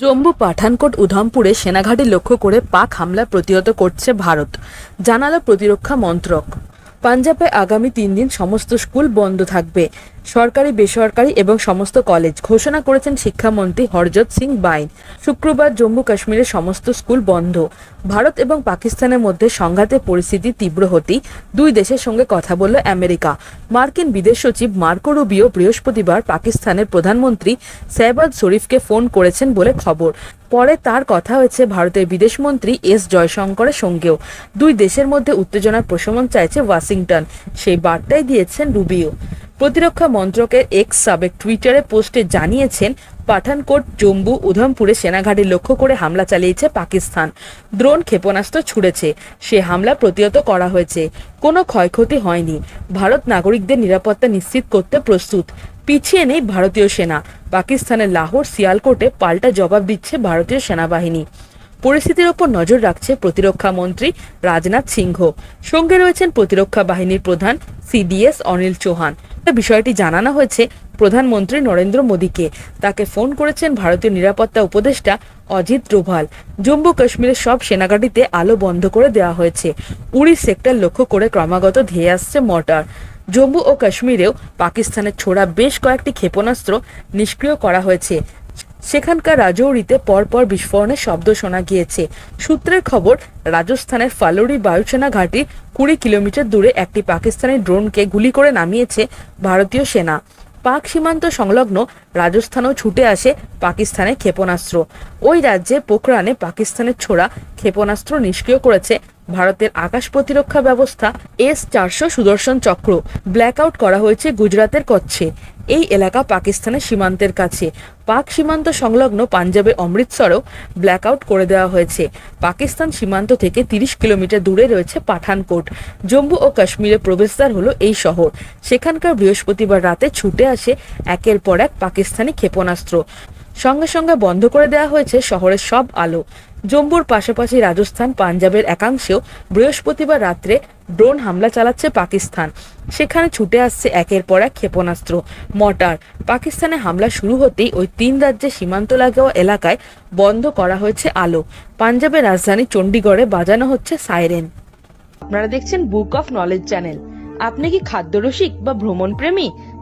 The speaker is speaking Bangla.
জম্মু পাঠানকোট উধমপুরে সেনাঘাঁটি লক্ষ্য করে পাক হামলা প্রতিহত করছে ভারত। জানালো প্রতিরক্ষা মন্ত্রক। পাঞ্জাবে আগামী তিন দিন সমস্ত স্কুল বন্ধ থাকবে। সরকারি, বেসরকারি এবং সমস্ত কলেজ ঘোষণা করেছেন শিক্ষামন্ত্রী হরজত সিং বাইন। শুক্রবার জম্মু কাশ্মীরের সমস্ত স্কুল বন্ধ। ভারত এবং পাকিস্তানের মধ্যে সংঘাতের পরিস্থিতি তীব্র হতেই দুই দেশের সঙ্গে কথা বলল আমেরিকা। মার্কিন বিদেশ সচিব মার্কো রুবিও বৃহস্পতিবার পাকিস্তানের প্রধানমন্ত্রী শেহবাজ শরীফকে ফোন করেছেন বলে খবর। পরে তার কথা হয়েছে ভারতের বিদেশমন্ত্রী এস জয়শঙ্করের সঙ্গেও। দুই দেশের মধ্যে উত্তেজনার প্রশমন চাইছে ওয়াশিংটন। সেই বার্তাই দিয়েছেন রুবিও। প্রতিরক্ষা মন্ত্রকের এক্স সাবেক টুইটারে পোস্টে জানিয়েছেন, পাঠানকোট, জম্মু, উধমপুরে সেনাঘাঁটি লক্ষ্য করে হামলা চালিয়েছে পাকিস্তান। দ্রোণ ক্ষেপণাস্ত্র ছুড়েছে। সে হামলা প্রতিহত করা হয়েছে। কোনো ক্ষয়ক্ষতি হয়নি। ভারত নাগরিকদের নিরাপত্তা নিশ্চিত করতে প্রস্তুত। পিছিয়ে নেই ভারতীয় সেনা। পাকিস্তানের লাহোর সিয়ালকোটে পাল্টা জবাব দিচ্ছে ভারতীয় সেনাবাহিনী। পরিস্থিতির ওপর নজর রাখছে প্রতিরক্ষা মন্ত্রী রাজনাথ সিংহ। সঙ্গে রয়েছেন প্রতিরক্ষা বাহিনীর প্রধান সিডিএস অনিল চৌহান। বিষয়টি জানানো হয়েছে প্রধানমন্ত্রী নরেন্দ্র মোদীকে। তাকে ফোন করেছেন ভারতীয় নিরাপত্তা উপদেষ্টা অজিত ডোভাল। জম্মু কাশ্মীরের সব সেনাগাড়িতে আলো বন্ধ করে দেওয়া হয়েছে। উড়ি সেক্টর লক্ষ্য করে ক্রমাগত ধেয়ে আসছে মর্টার। জম্মু ও কাশ্মীরেও পাকিস্তানের ছোড়া বেশ কয়েকটি ক্ষেপণাস্ত্র নিষ্ক্রিয় করা হয়েছে। সেখানকার রাজৌরিতে পরপর বিস্ফোরণের শব্দ শোনা গিয়েছে। সূত্রের খবর, রাজস্থানের ফালোরি বায়ুসেনা ঘাঁটি কুড়ি কিলোমিটার দূরে একটি পাকিস্তানি ড্রোনকে গুলি করে নামিয়েছে ভারতীয় সেনা। পাক সীমান্ত সংলগ্ন রাজস্থানেও ছুটে আসে পাকিস্তানের ক্ষেপণাস্ত্র। ওই রাজ্যে পোখরানে পাকিস্তানের ছোড়া ক্ষেপণাস্ত্র নিষ্ক্রিয় করেছে ভারতের আকাশ প্রতিরক্ষা ব্যবস্থা এস চারশো সুদর্শন চক্র। ব্ল্যাকআউট করা হয়েছে গুজরাতের কচ্ছে। এই এলাকা পাকিস্তানের সীমান্তের কাছে। পাক সীমান্ত সংলগ্ন পাঞ্জাবের অমৃতসরেও ব্ল্যাকআউট করে দেওয়া হয়েছে। পাকিস্তান সীমান্ত থেকে তিরিশ কিলোমিটার দূরে রয়েছে পাঠানকোট। জম্মু ও কাশ্মীরের প্রবেশদ্বার হলো এই শহর। সেখানকার বৃহস্পতিবার রাতে ছুটে আসে একের পর এক পাকিস্তানি ক্ষেপণাস্ত্র। সঙ্গে সঙ্গে বন্ধ করে দেওয়া হয়েছে শহরের সব আলো। জম্মুর পাশাপাশি রাজস্থান, পাঞ্জাবের একাংশেও বৃহস্পতিবার রাত্রে ড্রোন হামলা চালাচ্ছে পাকিস্তান। সেখানে ছুটে আসছে একের পর এক ক্ষেপণাস্ত্র। মর্টার, পাকিস্তানে হামলা শুরু হতেই ওই তিন রাজ্যে সীমান্ত লাগোয়া এলাকায় বন্ধ করা হয়েছে আলো। পাঞ্জাবের রাজধানী চণ্ডীগড়ে বাজানো হচ্ছে সাইরেন। আপনারা দেখছেন বুক অফ নলেজ চ্যানেল। আপনি কি খাদ্যরসিক বা ভ্রমণ প্রেমী